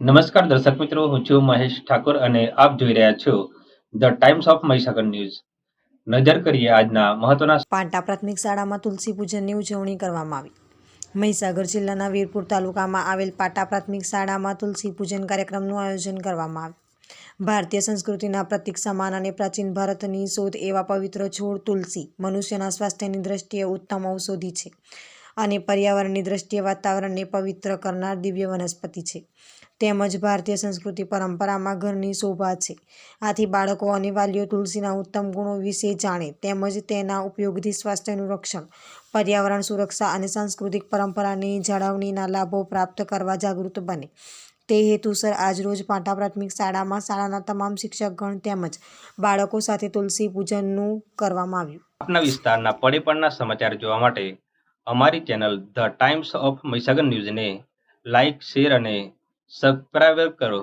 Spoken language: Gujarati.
નમસ્કાર દર્શક મિત્રો, હું છું મહેશ ઠાકોર અને આપ જોઈ રહ્યા છો the Times of Mahisagar news. નજર કરીએ આજના મહત્વના પાંટા પ્રાથમિક શાળામાં તુલસી પૂજનની ઉજવણી કરવામાં આવી. મહીસાગર જિલ્લાના વીરપુર તાલુકામાં આવેલ પાટા પ્રાથમિક શાળામાં તુલસી પૂજન કાર્યક્રમનું આયોજન કરવામાં આવ્યું. ભારતીય સંસ્કૃતિના પ્રતિક સમાન અને પ્રાચીન ભારતની શોધ એવા પવિત્ર છોડ તુલસી, મનુષ્યના સ્વાસ્થ્યની દ્રષ્ટિએ ઉત્તમ ઔષધિ છે. અને પર્યાવરણની દ્રષ્ટિએ વાતાવરણને પવિત્ર કરનાર દિવ્ય વનસ્પતિ છે. તેમજ ભારતીય સંસ્કૃતિ પરંપરામાં ઘરની શોભા છે. આથી બાળકો અને વાલીઓ તુલસીના ઉત્તમ ગુણો વિશે જાણે તેમજ તેના ઉપયોગથી સ્વાસ્થ્યનું રક્ષણ, પર્યાવરણ સુરક્ષા અને સાંસ્કૃતિક પરંપરાની જાળવણીના લાભો પ્રાપ્ત કરવા જાગૃત બને. તે હેતુસર આજરોજ પાટા પ્રાથમિક શાળામાં શાળાના તમામ શિક્ષકગણ તેમજ બાળકો સાથે તુલસી પૂજનનું કરવામાં આવ્યું. આપના વિસ્તારના પડે સમાચાર જોવા માટે અમારી channel the Times of Mahisagar ન્યૂઝને લાઇક શેર અને સબસ્ક્રાઈબ કરો.